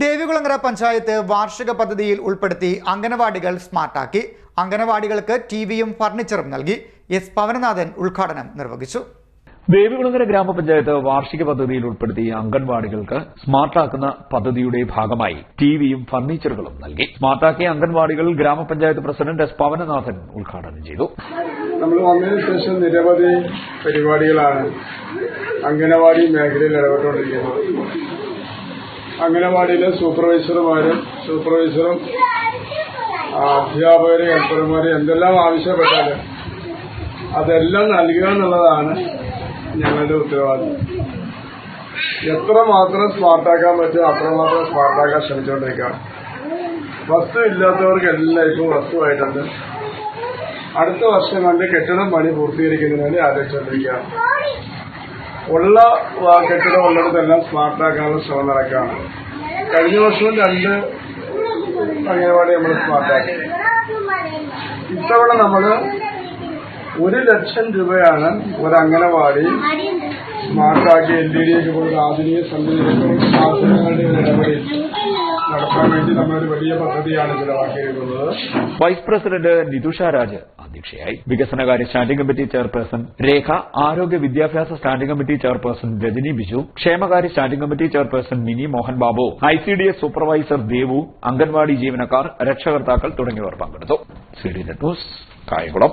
ദേവികുളങ്ങര പഞ്ചായത്ത് വാർഷിക പദ്ധതിയിൽ ഉൾപ്പെടുത്തി അംഗനവാടികൾ സ്മാർട്ടാക്കി. അംഗനവാടികൾക്ക് ടിവിയും ഫർണിച്ചറും നൽകി. എസ് പവനനാഥൻ ഉദ്ഘാടനം നിർവഹിച്ചു. ദേവികുളങ്ങര ഗ്രാമപഞ്ചായത്ത് വാർഷിക പദ്ധതിയിൽ ഉൾപ്പെടുത്തി അംഗൻവാടികൾക്ക് സ്മാർട്ടാക്കുന്ന പദ്ധതിയുടെ ഭാഗമായി ടിവിയും ഫർണിച്ചറുകളും നൽകി. സ്മാർട്ടാക്കിയ അംഗൻവാടികൾ ഗ്രാമപഞ്ചായത്ത് പ്രസിഡന്റ് എസ് പവനനാഥൻ ഉദ്ഘാടനം ചെയ്തു. നമ്മൾ വന്നതിന് ശേഷം നിരവധി പരിപാടികളാണ് അംഗനവാടി മേഖലയിൽ ഇടപെട്ടുകൊണ്ടിരിക്കുന്നത്. അംഗനവാടിയിലെ സൂപ്പർവൈസർമാരും സൂപ്പർവൈസറും അധ്യാപകരും ഹെൽപ്പർമാരും എന്തെല്ലാം ആവശ്യപ്പെട്ടാലും അതെല്ലാം നൽകുക എന്നുള്ളതാണ് ഞങ്ങളുടെ ഉത്തരവാദിത്വം എത്രമാത്രം സ്മാർട്ടാക്കാൻ പറ്റുമോ അത്രമാത്രം സ്മാർട്ടാക്കാൻ ശ്രമിച്ചുകൊണ്ടിരിക്കുകയാണ് വസ്തു ഇല്ലാത്തവർക്ക് എല്ലാവർക്കും വസ്തുവായിട്ടുണ്ട് അടുത്ത വർഷം കണ്ട് കെട്ടിടം പണി പൂർത്തീകരിക്കുന്നതിന് ആലോചിച്ചുകൊണ്ടിരിക്കുകയാണ് ഉള്ള കെട്ടിടം ഉള്ളിടത്തെല്ലാം സ്മാർട്ടാക്കാനുള്ള ശ്രമം നടക്കുകയാണ്. കഴിഞ്ഞ വർഷവും രണ്ട് അംഗനവാടി നമ്മൾ സ്മാർട്ടാക്കി ഇത്തവണ നമ്മൾ ഒരു ലക്ഷം രൂപയാണ് ഒരു അംഗനവാടി സ്മാർട്ടാക്കി എൽ ഡി ഡി ഒക്കെ കൊടുത്ത് ആധുനിക സംവിധാനങ്ങളുടെ ഇടപെടൽ. വലിയ വൈസ് പ്രസിഡന്റ് നിതുഷ രാജ് അധ്യക്ഷയായി. വികസനകാര്യ സ്റ്റാൻഡിംഗ് കമ്മിറ്റി ചെയർപേഴ്സൺ രേഖ ആരോഗ്യ വിദ്യാഭ്യാസ standing committee chairperson Rajani Biju ക്ഷേമകാര്യ standing committee chairperson Mini Mohan Babu I C D S supervisor Devu anganwadi ജീവനക്കാർ രക്ഷകർത്താക്കൾ തുടങ്ങിയവർ പങ്കെടുത്തു. C D news Kayamkulam.